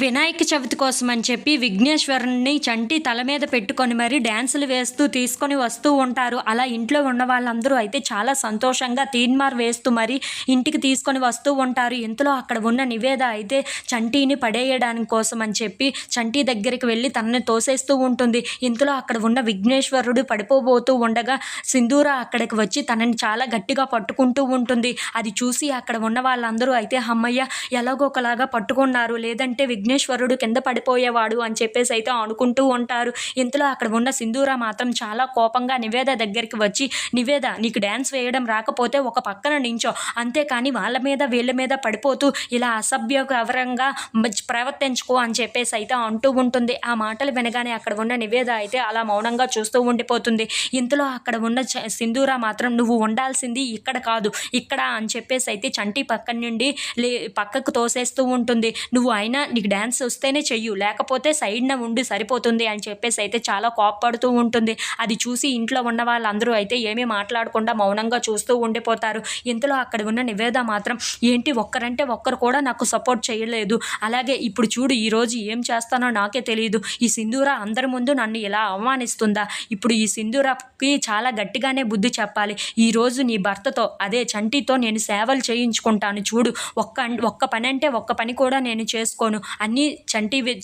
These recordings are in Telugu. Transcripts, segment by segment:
వినాయక చవితి కోసం అని చెప్పి విఘ్నేశ్వరుణ్ణి చంటి తల మీద పెట్టుకొని మరి డ్యాన్సులు వేస్తూ తీసుకొని వస్తూ ఉంటారు. అలా ఇంట్లో ఉన్న వాళ్ళందరూ అయితే చాలా సంతోషంగా తీన్మార్ వేస్తూ మరి ఇంటికి తీసుకొని వస్తూ ఉంటారు. ఇంతలో అక్కడ ఉన్న నివేద అయితే చంటీని పడేయడానికి కోసం అని చెప్పి చంటి దగ్గరికి వెళ్ళి తనని తోసేస్తూ ఉంటుంది. ఇంతలో అక్కడ ఉన్న విఘ్నేశ్వరుడు పడిపోబోతూ ఉండగా సింధూర అక్కడికి వచ్చి తనని చాలా గట్టిగా పట్టుకుంటూ ఉంటుంది. అది చూసి అక్కడ ఉన్న వాళ్ళందరూ అయితే అమ్మయ్య ఎలాగోకలాగా పట్టుకున్నారు. లేదంటే విఘ్ విఘ్నేశ్వరుడు కింద పడిపోయేవాడు అని చెప్పేసి అయితే అనుకుంటూ ఉంటారు. ఇంతలో అక్కడ ఉన్న సింధూర మాత్రం చాలా కోపంగా నివేద దగ్గరికి వచ్చి నివేద నీకు డ్యాన్స్ వేయడం రాకపోతే ఒక పక్కన నించో. అంతేకాని వాళ్ళ మీద వీళ్ళ మీద పడిపోతూ ఇలా అసభ్యకరంగా ప్రవర్తించుకో అని చెప్పేసి అయితే అంటూ ఉంటుంది. ఆ మాటలు వినగానే అక్కడ ఉన్న నివేద అయితే అలా మౌనంగా చూస్తూ ఉండిపోతుంది. ఇంతలో అక్కడ ఉన్న చ- సింధూర మాత్రం నువ్వు ఉండాల్సింది ఇక్కడ కాదు ఇక్కడ అని చెప్పేసి అయితే చంటి పక్కన నుండి లే పక్కకు తోసేస్తూ ఉంటుంది. నువ్వు అయినా నీకు డ్యాన్స్ వస్తేనే చెయ్యు లేకపోతే సైడ్న ఉండి సరిపోతుంది అని చెప్పేసి అయితే చాలా కోప్పడుతూ ఉంటుంది. అది చూసి ఇంట్లో ఉన్న వాళ్ళందరూ అయితే ఏమీ మాట్లాడకుండా మౌనంగా చూస్తూ ఉండిపోతారు. ఇంతలో అక్కడ ఉన్న నివేద మాత్రం ఏంటి ఒక్కరంటే ఒక్కరు కూడా నాకు సపోర్ట్ చేయలేదు. అలాగే ఇప్పుడు చూడు ఈరోజు ఏం చేస్తానో నాకే తెలియదు ఈ సింధూర అందరి ముందు నన్ను ఇలా అవమానిస్తుందా? ఇప్పుడు ఈ సింధూరకి చాలా గట్టిగానే బుద్ధి చెప్పాలి. ఈరోజు నీ భర్తతో అదే చంటితో నేను సేవలు చేయించుకుంటాను. చూడు ఒక్క ఒక్క పని అంటే ఒక్క పని కూడా నేను చేసుకోను. అన్నీ చంటి వి-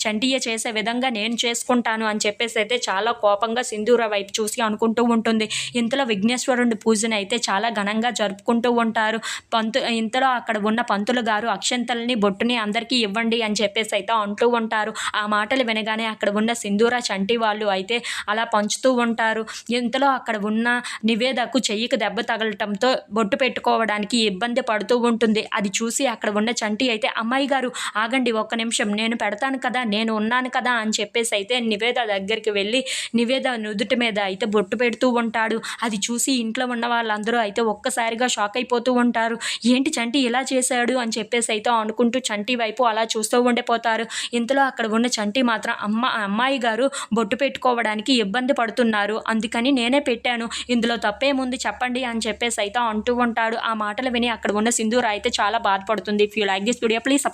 చేసే విధంగా నేను చేసుకుంటాను అని చెప్పేసి అయితే చాలా కోపంగా సింధూర వైపు చూసి అనుకుంటూ ఉంటుంది. ఇంతలో విఘ్నేశ్వరుడి పూజను అయితే చాలా ఘనంగా జరుపుకుంటూ ఉంటారు. పంతు ఇంతలో అక్కడ ఉన్న పంతులు గారు అక్షంతల్ని బొట్టుని అందరికీ ఇవ్వండి అని చెప్పేసి అయితే అంటూ ఉంటారు. ఆ మాటలు వినగానే అక్కడ ఉన్న సింధూర చంటి వాళ్ళు అయితే అలా పంచుతూ ఉంటారు. ఇంతలో అక్కడ ఉన్న నివేదకు చెయ్యికి దెబ్బ తగలటంతో బొట్టు పెట్టుకోవడానికి ఇబ్బంది పడుతూ ఉంటుంది. అది చూసి అక్కడ ఉన్న చంటి అయితే అమ్మాయి గారు ఆగండి ఒక్క నిమిషం. నేను పెడతాను కదా నేను ఉన్నాను కదా అని చెప్పేసి అయితే నివేద దగ్గరికి వెళ్ళి నివేద నుదుటి మీద అయితే బొట్టు పెడుతూ ఉంటాడు. అది చూసి ఇంట్లో ఉన్న వాళ్ళందరూ అయితే ఒక్కసారిగా షాక్ అయిపోతూ ఉంటారు. ఏంటి చంటి ఇలా చేశాడు అని చెప్పేసి అయితే అనుకుంటూ చంటి వైపు అలా చూస్తూ ఉండిపోతారు. ఇంతలో అక్కడ ఉన్న చంటి మాత్రం అమ్మ అమ్మాయి గారు బొట్టు పెట్టుకోవడానికి ఇబ్బంది పడుతున్నారు. అందుకని నేనే పెట్టాను. ఇందులో తప్పేముంది చెప్పండి అని చెప్పేసి అయితే అంటూ ఉంటాడు. ఆ మాటలు విని అక్కడ ఉన్న సింధూర అయితే చాలా బాధపడుతుంది. If you like this video please subscribe